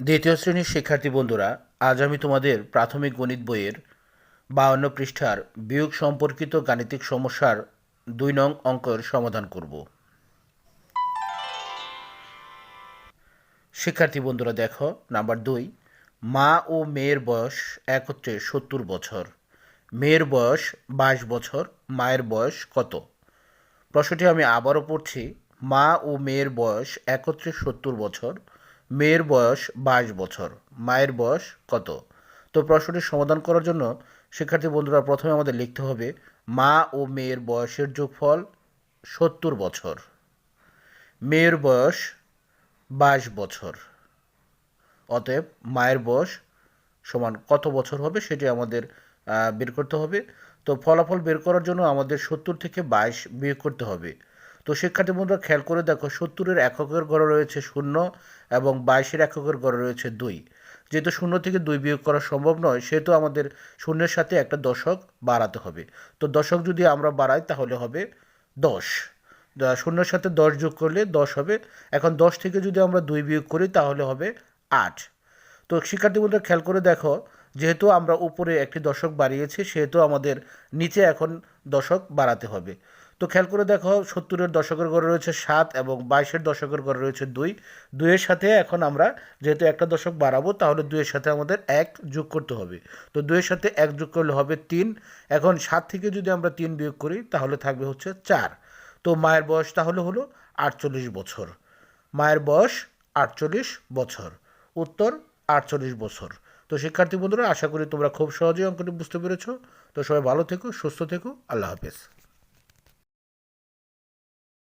দ্বিতীয় শ্রেণির শিক্ষার্থী বন্ধুরা, আজ আমি তোমাদের প্রাথমিক গণিত বইয়ের বাউন্ন পৃষ্ঠার বিয়োগ সম্পর্কিত গাণিতিক সমস্যার দুই নং অঙ্কের সমাধান করব। শিক্ষার্থী বন্ধুরা, দেখো, নাম্বার দুই, মা ও মেয়ের বয়স একত্রে সত্তর বছর। মেয়ের বয়স বাইশ বছর, মায়ের বয়স কত? প্রশ্নটি আমি আবারও পড়ছি, মা ও মেয়ের বয়স একত্রে সত্তর বছর মেয়ের বয়স বাইশ বছর। মায়ের বয়স কত? তো প্রশ্নটির সমাধান করার জন্য শিক্ষার্থী বন্ধুরা প্রথমে আমাদের লিখতে হবে, মা ও মেয়ের বয়সের যোগফল সত্তর বছর। মেয়ের বয়স বাইশ বছর। অতএব মায়ের বয়স সমান কত বছর হবে সেটি আমাদের বের করতে হবে। তো ফলাফল বের করার জন্য আমাদের সত্তর থেকে বাইশ বিয়োগ করতে হবে। তো শিক্ষার্থী বন্ধুরা, খেয়াল করে দেখো, সত্তরের এককের গড়ে রয়েছে শূন্য এবং বাইশের এককের গড়ে রয়েছে দুই। যেহেতু শূন্য থেকে দুই বিয়োগ করা সম্ভব নয়, সেহেতু আমাদের শূন্যের সাথে একটা দশক বাড়াতে হবে। তো দশক যদি আমরা বাড়াই, তাহলে হবে দশ। শূন্যের সাথে দশ যোগ করলে দশ হবে। এখন দশ থেকে যদি আমরা দুই বিয়োগ করি, তাহলে হবে আট। তো শিক্ষার্থী বন্ধুরা, খেয়াল করে দেখো, যেহেতু আমরা উপরে একটি দশক বাড়িয়েছি, সেহেতু আমাদের নিচে এখন দশক বাড়াতে হবে। তো খেয়াল করে দেখো, সত্তরের দশকের ঘরে রয়েছে সাত এবং বাইশের দশকের ঘরে রয়েছে দুই। দুইয়ের সাথে এখন আমরা যেহেতু একটা দশক বাড়াবো, তাহলে দুইয়ের সাথে আমাদের এক যোগ করতে হবে। তো দুইয়ের সাথে এক যোগ করলে হবে তিন। এখন সাত থেকে যদি আমরা তিন বিয়োগ করি, তাহলে থাকবে হচ্ছে চার। তো মায়ের বয়স তাহলে হলো আটচল্লিশ বছর। মায়ের বয়স আটচল্লিশ বছর। উত্তর আটচল্লিশ বছর। তো শিক্ষার্থী বন্ধুরা, আশা করি তোমরা খুব সহজেই অঙ্কটি বুঝতে পেরেছ। তো সবাই ভালো থেকো, সুস্থ থেকো। আল্লাহ হাফেজ।